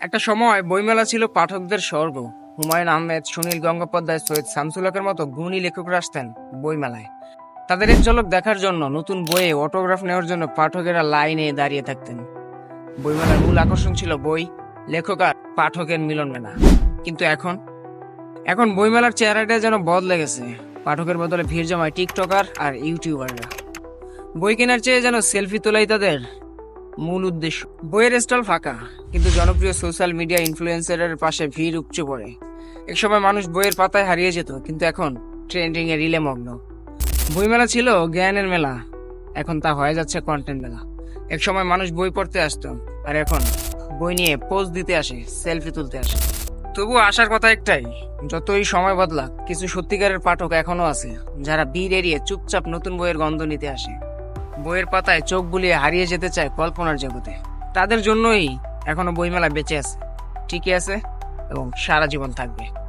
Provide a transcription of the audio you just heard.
একটা সময় বইমেলা ছিল পাঠকদের স্বর্গ। হুমায়ুন আহমেদ, সুনীল গঙ্গোপাধ্যায়, সৈয়দ শামসুলাকের মতো গুণী লেখকরা আসতেন বইমেলায়। তাদের এক ঝলক দেখার জন্য নতুন বইয়ে অটোগ্রাফ নেওয়ার জন্য পাঠকেরা লাইনে দাঁড়িয়ে থাকতেন। বইমেলার মূল আকর্ষণ ছিল বই, লেখক আর পাঠকের মিলন মেলা। কিন্তু এখন? এখন বইমেলার চেহারাটা যেন বদলে গেছে। পাঠকের বদলে ভিড় জমায় টিকটকার আর ইউটিউবাররা। বই কেনার চেয়ে যেন সেলফি তোলাই তাদের মূল উদ্দেশ্য। বইয়ের স্টল ফাঁকা, কিন্তু জনপ্রিয় সোশ্যাল মিডিয়া ইনফ্লুয়েন্সারের পাশে ভিড় উপচে পড়ে। একসময় মানুষ বইয়ের পাতায় হারিয়ে যেত, কিন্তু এখন ট্রেন্ডিং এ রিলে মগ্ন। বইমেলা ছিল জ্ঞানের মেলা, এখন তা হয়ে যাচ্ছে কন্টেন্ট মেলা। একসময় মানুষ বই পড়তে আসতো, আর এখন বই নিয়ে পোজ দিতে আসে সেলফি তুলতে আসে। তবু আসার কথা একটাই, যতই সময় বদলাক, কিছু সত্যিকারের পাঠক এখনও আছে, যারা বীর এড়িয়ে চুপচাপ নতুন বইয়ের গন্ধ নিতে আসে। বইয়ের পাতায় চোখ বুলিয়ে হারিয়ে যেতে চায় কল্পনার জগতে। তাদের জন্যই এখনও বইমেলা বেঁচে আছে। ঠিকই আছে এবং সারা জীবন থাকবে।